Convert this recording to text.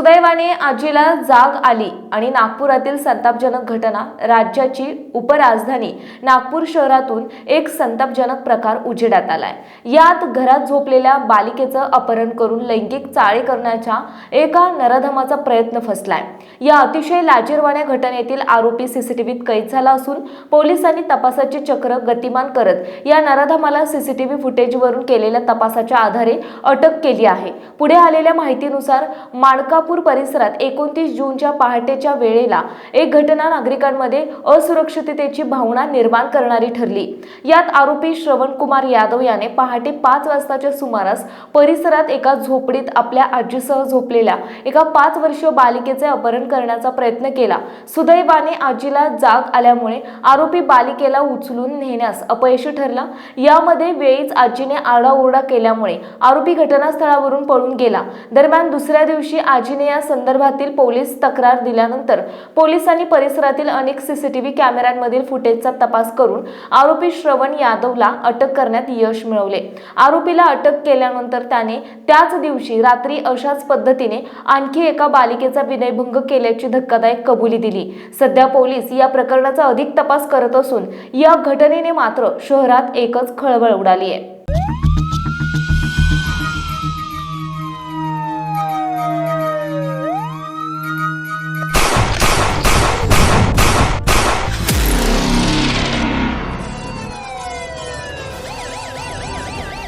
सुदैवाने आजीला जाग आली आणि नागपुरातील संतापजनक घटना राज्याची उपराजधानी नागपूर शहरातून एक संतापजनक प्रकार उजेडात आलाय. यात घरात झोपलेल्या बालिकेचं अपहरण करून लैंगिक चाळे करण्याच्या एका नराधमाचा प्रयत्न फसलाय. या अतिशय लाजीरवाण्या घटनेतील आरोपी सीसीटीव्हीत कैद झाला असून पोलिसांनी तपासाचे चक्र गतिमान करत या नराधमाला सीसीटीव्ही फुटेजवरून केलेल्या तपासाच्या आधारे अटक केली आहे. पुढे आलेल्या माहितीनुसार माणकापूर परिसरात एकोणतीस जूनच्या पहाटेच्या वेळेला एक घटना नागरिकांमध्ये असुरक्षिततेची भावना निर्माण करणारी ठरली. यात आरोपी श्रवण कुमार यादव याने पहाटे पाच वाजताच्या सुमारास परिसरात एका झोपडीत आपल्या आजीसह झोपलेल्या एका पाच वर्षीय बालिकेचे अपहरण करण्याचा प्रयत्न केला. सुदैवाने आजीला जाग आल्यामुळे आरोपी बालिकेला उचलून नेण्यास अपयशी ठरला. यामध्ये वेळीच आजीने आरडाओरडा केल्यामुळे आरोपी घटनास्थळावरून पळून गेला. दरम्यान दुसऱ्या दिवशी आजी आजीने या संदर्भातील पोलीस तक्रार दिल्यानंतर पोलिसांनी परिसरातील अनेक सीसीटीव्ही कॅमेऱ्यांमधील फुटेजचा तपास करून आरोपी श्रवण यादवला अटक करण्यात यश मिळवले. आरोपीला अटक केल्यानंतर त्याने त्याच दिवशी रात्री अशाच पद्धतीने आणखी एका बालिकेचा विनयभंग केल्याची धक्कादायक कबुली दिली. सध्या पोलीस या प्रकरणाचा अधिक तपास करत असून या घटनेने मात्र शहरात एकच खळबळ उडाली आहे.